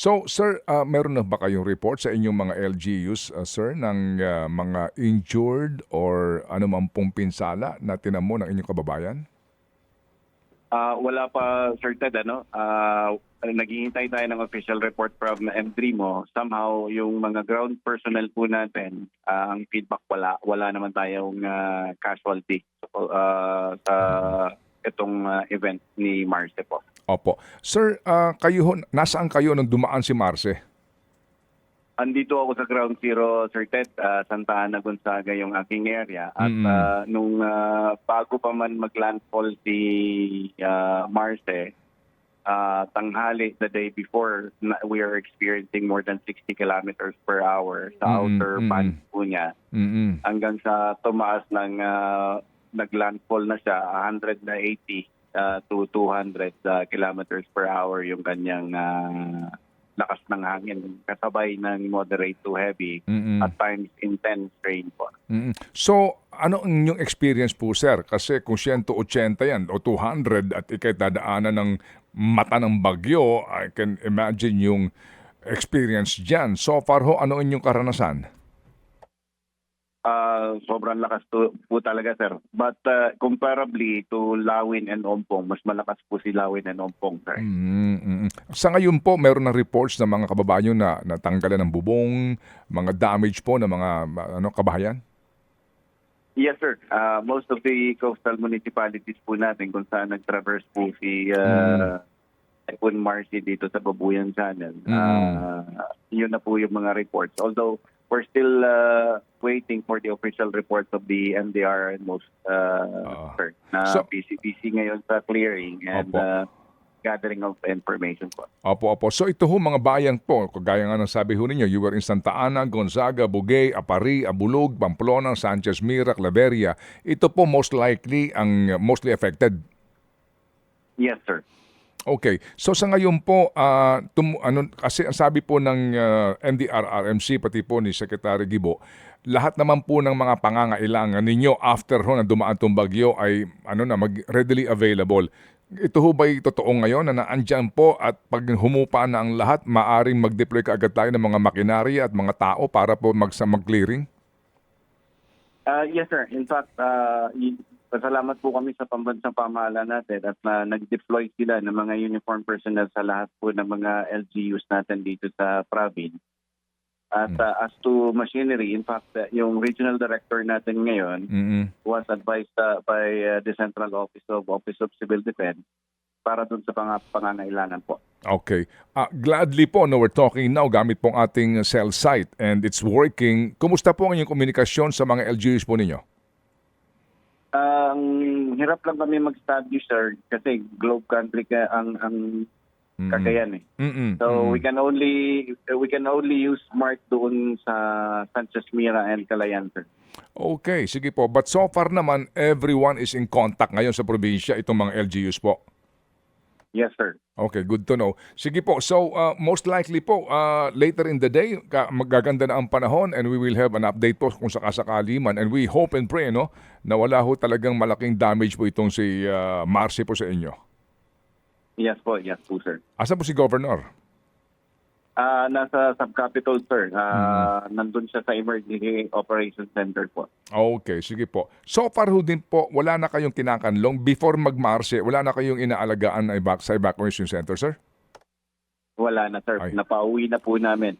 So, sir, ah, meron na ba kayong report sa inyong mga LGUs, ah, sir, ng ah, mga injured or anumang pong pinsala na tinamo ng inyong kababayan? Ah, wala pa Sir Ted, ano? Ah, naghihintay tayo ng official report from MDRIMO. Somehow, yung mga ground personnel po natin, ah, ang feedback wala. Wala naman tayong ah, casualty ah, sa itong ah, event ni Marce po. Opo. Sir, ah, kayo, ho- nasaan kayo nung dumaan si Marce? Andito ako sa Ground Zero, Sir Ted, ah, Santa Ana, Gonzaga, yung aking area. At Mm. ah, nung ah, bago pa man maglandfall si ah, Marce, ah, tanghali the day before, na- we are experiencing more than 60 kilometers per hour sa Mm, outer mm. band po niya. Mm-mm. Hanggang sa tumaas ng ah, naglandfall na siya, 180 ah, to 200 ah, kilometers per hour yung kanyang ah, lakas ng hangin kasabay ng moderate to heavy Mm-mm. at times intense rain po. Mm-mm. So, ano ang inyong experience po, sir? Kasi kung 180 yan o 200 at ikay dadaanan ng mata ng bagyo, I can imagine yung experience dyan. So far ho, ano inyong karanasan? Sobrang lakas to, po talaga sir. But ah, comparably to Lawin and Ompong, mas malakas po si Lawin and Ompong sir. Mm, mm, mm. Sa ngayon po, meron ng reports ng mga kababayan na natanggalan ng bubong, mga damage po ng mga ano kabahayan? Yes sir. Ah, most of the coastal municipalities po natin kung saan nag-traverse po si uh, Typhoon Marcy dito sa Babuyan Channel. ah, yun na po yung mga reports. Although we're still ah, waiting for the official reports of the NDR and most Ah. uh, sir, na So- PCPC ngayon sa clearing and Opo. ah, gathering of information po. Opo, opo. So ito ho mga bayan po, kagaya nga ng sabi ho ninyo, you were in Santa Ana, Gonzaga, Bugay, Apari, Abulog, Pamplona, Sanchez Mira, Claveria. Ito po most likely ang uh, mostly affected. Yes sir. Okay. So sa ngayon po, ah, tum- ano, kasi ang sabi po ng ah, NDRRMC, pati po ni Secretary Gibo, lahat naman po ng mga pangangailangan ninyo after ho na dumaan tong bagyo ay ano na mag readily available. Ito ho ba'y totoo ngayon na naandyan po at pag humupa na ang lahat, maaring mag-deploy kaagad tayo ng mga makinarya at mga tao para po mag mag-clearing? Ah, yes sir. In fact, uh, pasalamat po kami sa pambansang pamahalaan natin at na nag-deploy sila ng mga uniform personnel sa lahat po ng mga LGUs natin dito sa province. At Hmm. ah, as to machinery, in fact, ah, yung regional director natin ngayon mm was advised ah, by ah, the Central Office of Office of Civil Defense para dun sa pang pangangailangan po. Okay. Ah, gladly po, no, we're talking now gamit pong ating cell site and it's working. Kumusta po ang inyong komunikasyon sa mga LGUs po ninyo? Ang hirap lang kami mag-establish sir kasi globe country ka ang ang. Cagayan eh. Mm-mm. So Mm-mm. we can only we can only use Smart doon sa Sanchez Mira and Calayan sir. Okay, sige po. But so far naman, everyone is in contact ngayon sa probinsya, itong mga LGUs po. Yes sir. Okay, good to know. Sige po, so uh, most likely po, uh, later in the day, magaganda na ang panahon and we will have an update po kung sakasakali man. And we hope and pray no, na wala ho talagang malaking damage po itong si uh, Marcy po sa inyo. Yes po, yes po sir. Asa po si Governor? Ah nasa subcapital sir. Ah Mm-hmm. nandun siya sa Emergency Operations Center po. Okay, sige po. So far ho din po, wala na kayong kinakanlong. Before magmarse, wala na kayong inaalagaan na evac- sa evacuation center, sir? Wala na sir. Ay. Napauwi na po namin.